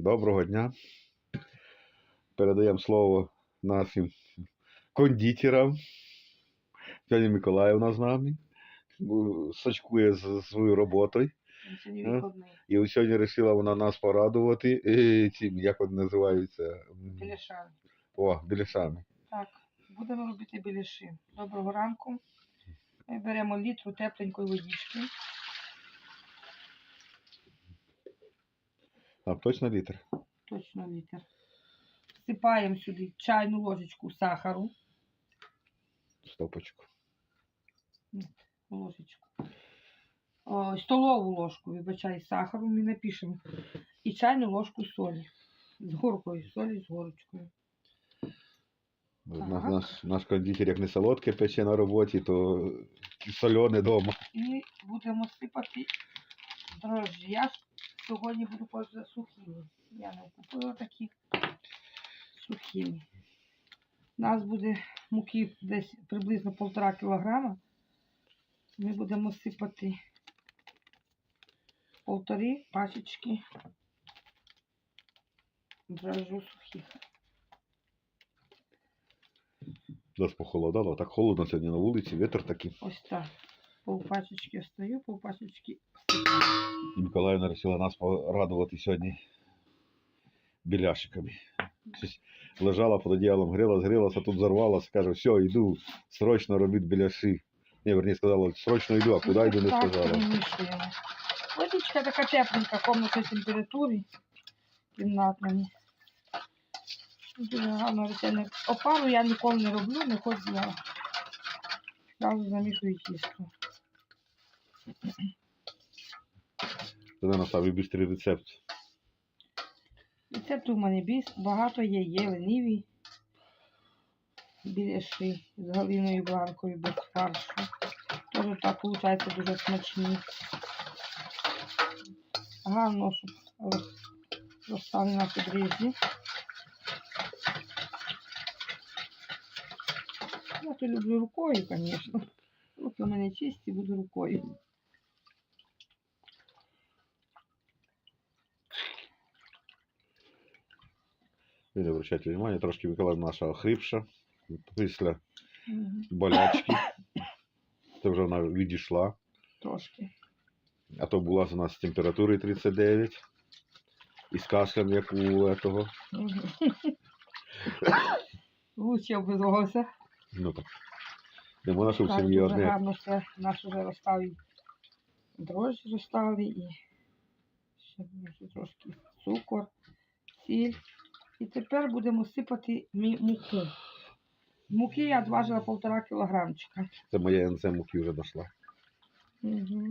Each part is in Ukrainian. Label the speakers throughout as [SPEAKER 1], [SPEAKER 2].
[SPEAKER 1] Доброго дня. Передаємо слово нашим кондитерам. Сьогодні Миколаївна з нами. Сачкує з своєю роботою.
[SPEAKER 2] Вихідний.
[SPEAKER 1] І сьогодні вирішила вона нас порадувати е, цим, як вони називаються?
[SPEAKER 2] Біляшами.
[SPEAKER 1] О, біляшами.
[SPEAKER 2] Так, будемо робити біляши. Доброго ранку. Ми беремо літру тепленької водички.
[SPEAKER 1] А точно літр?
[SPEAKER 2] Точно літр. Всипаємо сюди чайну ложечку сахару.
[SPEAKER 1] Стопочку.
[SPEAKER 2] Ложечку. О, столову ложку, вибачай, сахару ми напишемо. І чайну ложку солі. З горкою, солі з горочкою. Так.
[SPEAKER 1] наш, наш кондитер як не солодке пече на роботі, то солене вдома.
[SPEAKER 2] І будемо сипати дрожжі. Сьогодні буду поза сухими. Я не купила таких сухими. У нас буде муки десь приблизно півтора кілограма. Ми будемо сипати полтори пачечки дрожжу сухих.
[SPEAKER 1] Нас похолодало, так холодно сьогодні на вулиці, вітер такий.
[SPEAKER 2] Ось так. Пол пачечки встаю, пол пачечки
[SPEAKER 1] І Миколаївна вирішила нас порадувати сьогодні біляшиками. Щось лежала під одіялом, грілась, грілась, а тут зарвалася, каже, все, йду, срочно робіть біляши. Ні, верні сказала, срочно йду, а куди йду, не
[SPEAKER 2] Так,
[SPEAKER 1] сказала.
[SPEAKER 2] перемішуємо. Водичка така тепленька, комнатної температури. Кімнатної. Дуже гарно ретельно. Опару я ніколи не роблю, не хоч я. Зразу замішую тісто.
[SPEAKER 1] Це на самий бистрий рецепт.
[SPEAKER 2] Рецепту в мене біс, багато є, є лениві. Біляши з галиною бланкою без фаршу. Теж так виходить дуже смачні. Гарно, щоб роз- розстали наші дріжджі. Я то люблю рукою, звісно. Руки у мене чисті, буду рукою.
[SPEAKER 1] Не обращайте внимання, трошки Миколаївна наша охрипша. Після болячки. Це вже вона відійшла.
[SPEAKER 2] Трошки.
[SPEAKER 1] А то була у нас з температурою 39. І з кашлем, як у этого.
[SPEAKER 2] Лучше обвязувався.
[SPEAKER 1] Ну так. Не можна, щоб сім'ї одне.
[SPEAKER 2] гарно все наш вже розставив. Дрожжі розставили і ще трошки цукор, сіль. І тепер будемо сипати муку. Муки я зважила півтора кілограмчика.
[SPEAKER 1] Це моя НЦ муки вже дійшла.
[SPEAKER 2] Угу.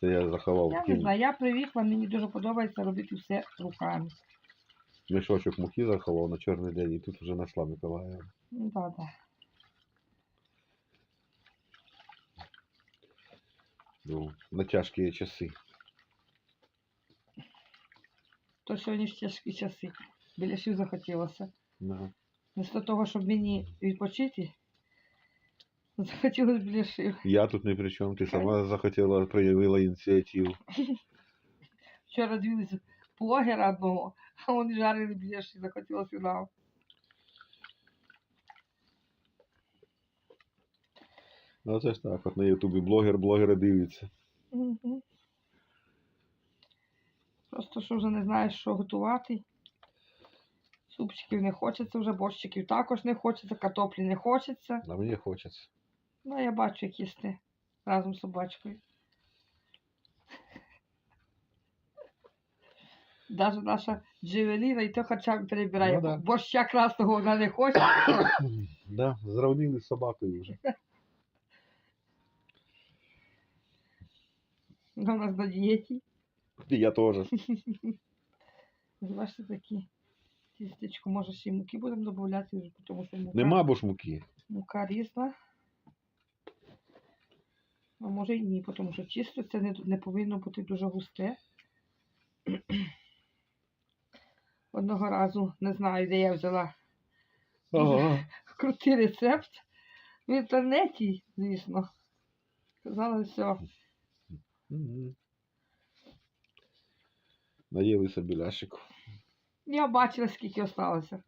[SPEAKER 1] Це я заховав
[SPEAKER 2] Я не знаю, я привикла, мені дуже подобається робити все руками.
[SPEAKER 1] мішочок муки заховав на чорний день і тут вже знайшла Миколаївна.
[SPEAKER 2] Ну да, да.
[SPEAKER 1] Ну, на тяжкі часи.
[SPEAKER 2] То сьогодні ж тяжкі часи. Біляшів захотілося.
[SPEAKER 1] Ну,
[SPEAKER 2] Вместо того, щоб мені відпочити, захотілося біляшів.
[SPEAKER 1] Я тут не при чому. Ти сама захотіла, проявила ініціативу.
[SPEAKER 2] Вчора дивилися блогера одного, а вони жарили біляші, захотілося нам.
[SPEAKER 1] Ну це ж так, от на Ютубі блогер блогера дивиться.
[SPEAKER 2] Мгм. Просто що вже не знаєш, що готувати. Супчиків не хочеться вже, борщиків також не хочеться, картоплі не хочеться.
[SPEAKER 1] А мені хочеться.
[SPEAKER 2] Ну, я бачу, як їсти разом з собачкою. Даже наша Джевеліна і то хоча б перебирає.
[SPEAKER 1] Ну да.
[SPEAKER 2] Борща красного вона не хоче.
[SPEAKER 1] Да, зравнили з собакою вже.
[SPEAKER 2] Вона у нас на дієті.
[SPEAKER 1] І я теж.
[SPEAKER 2] Бачите такі. Тістечко, може ще й муки будемо додавати, вже, тому що мука,
[SPEAKER 1] Нема бо ж муки.
[SPEAKER 2] мука різна. А може і ні, тому що чисто це не, не повинно бути дуже густе. Одного разу не знаю, де я взяла
[SPEAKER 1] Ага.
[SPEAKER 2] крутий рецепт в інтернеті, звісно. Казали, все.
[SPEAKER 1] Наїлися біляшику.
[SPEAKER 2] Я бачила, скільки осталося.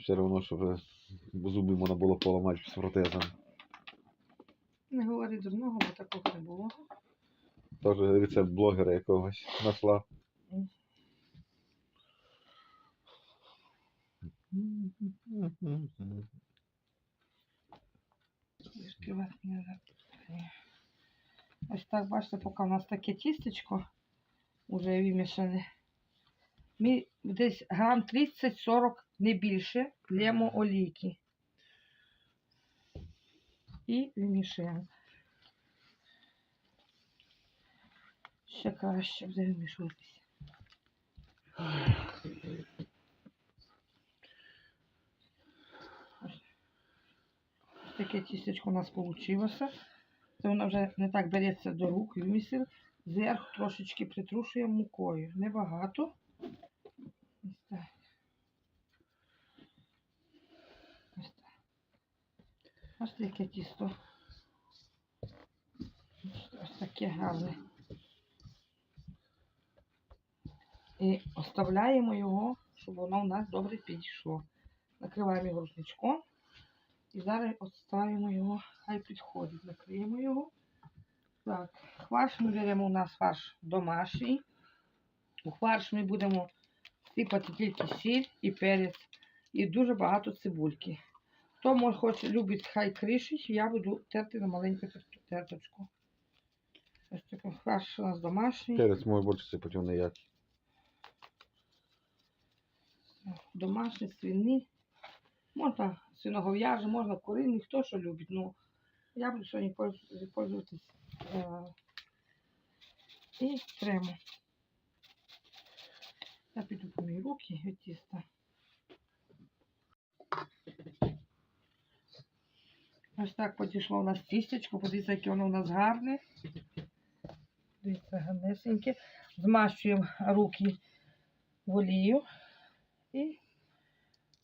[SPEAKER 1] Все одно, що вже зуби можна було поламати з протезами.
[SPEAKER 2] Не говори дурного, бо такого не було.
[SPEAKER 1] Теж рецепт блогера якогось
[SPEAKER 2] треба. Ось так, бачите, поки у нас таке тістечко вже вимішане. Десь грам 30-40, не більше, лємо олійки. І вимішуємо. Ще краще буде вимішуватися. Ось таке тістечко у нас вийшло. Це воно вже не так береться до рук, вимісив. Зверху трошечки притрушуємо мукою. Небагато. Ось так. Ось так. Бачите, яке тісто. Ось таке гарне. І оставляємо його, щоб воно у нас добре підійшло. Накриваємо його рушничком. І зараз відставимо його, хай підходить. Накриємо його. Так, фарш ми беремо у нас фарш домашній. У фарш ми будемо сипати тільки сіль і перець. І дуже багато цибульки. Хто може хоче любить, хай кришить, я буду терти на маленьку терточку. Ось такий фарш у нас домашній.
[SPEAKER 1] Перець мой більше сипати не як.
[SPEAKER 2] домашні, свині. Можна свиногов'яжі, можна куриний, хто що любить. Ну, я буду сьогодні польз- пользуватись е, і крему. Я піду помию руки від тіста. Ось так підійшло у нас тістечко, подивіться, яке воно у нас гарне. Дивіться, гарнесеньке. Змащуємо руки в олію. І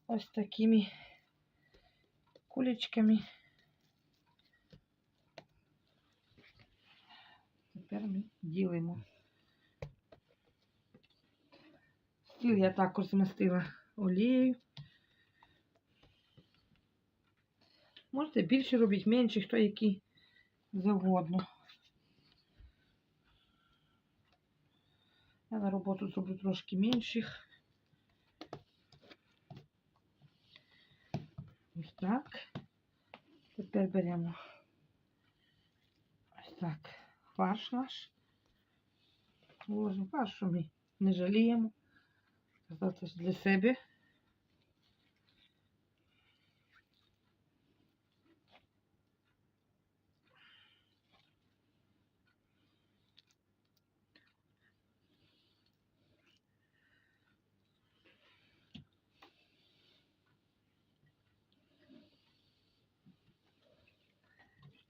[SPEAKER 2] ось такими кулечками. Тепер ми ділимо. Стіл я також змастила олією. Можете більше робити, менше, хто який завгодно. Я на роботу зроблю трошки менших. Ось так. Тепер беремо ось так фарш наш. Ложимо фарш, що ми не жаліємо. Казати для себе.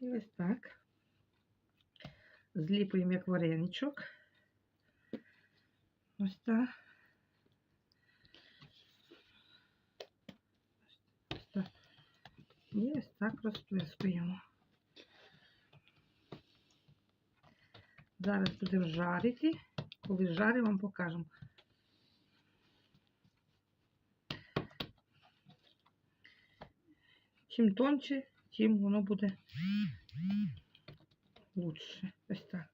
[SPEAKER 2] І ось так. Зліпуємо як вареничок. Ось так. Ось так. І ось так розплескуємо. Зараз будемо жарити. Коли жаримо, вам покажемо. Чим тонче, тим воно буде лучше. Ось так.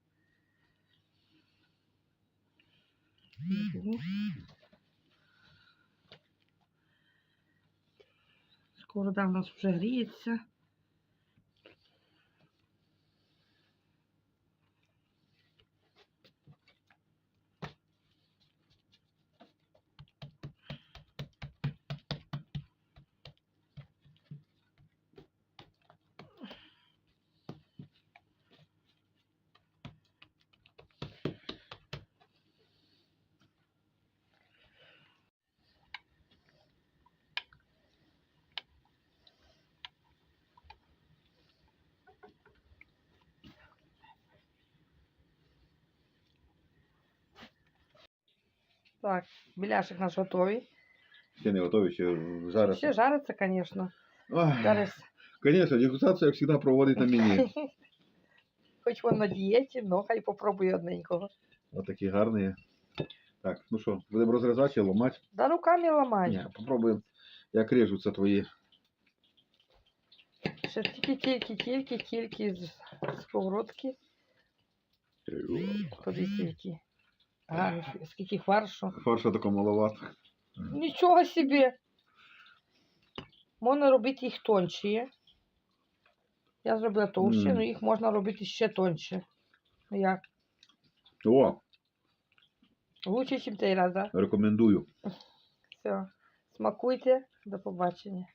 [SPEAKER 2] Скоро да, у нас вже гріється. Так, біляшик наш готовий.
[SPEAKER 1] Ще не готові, ще зараз.
[SPEAKER 2] Ще жариться, звісно. Зараз
[SPEAKER 1] Конечно, дегустацію, як завжди, проводить на мені.
[SPEAKER 2] Хоч він на дієті, але хай попробує одненького.
[SPEAKER 1] Отакі гарні. Так, ну що, будемо розрізати чи ламати?
[SPEAKER 2] Да руками ламай.
[SPEAKER 1] Ні, попробуємо, як режуться твої.
[SPEAKER 2] Ще тільки, тільки, тільки, тільки з сковородки. Які. Гарні, скільки фаршу.
[SPEAKER 1] Фарша тако маловато.
[SPEAKER 2] Нічого собі. Можна робити їх тонші. Я зробила товщі,
[SPEAKER 1] Мгм.
[SPEAKER 2] але їх можна робити ще тонше. Ну Як?
[SPEAKER 1] О,
[SPEAKER 2] Лучше, ніж той раз, так? Да?
[SPEAKER 1] рекомендую.
[SPEAKER 2] Все. Смакуйте. До побачення.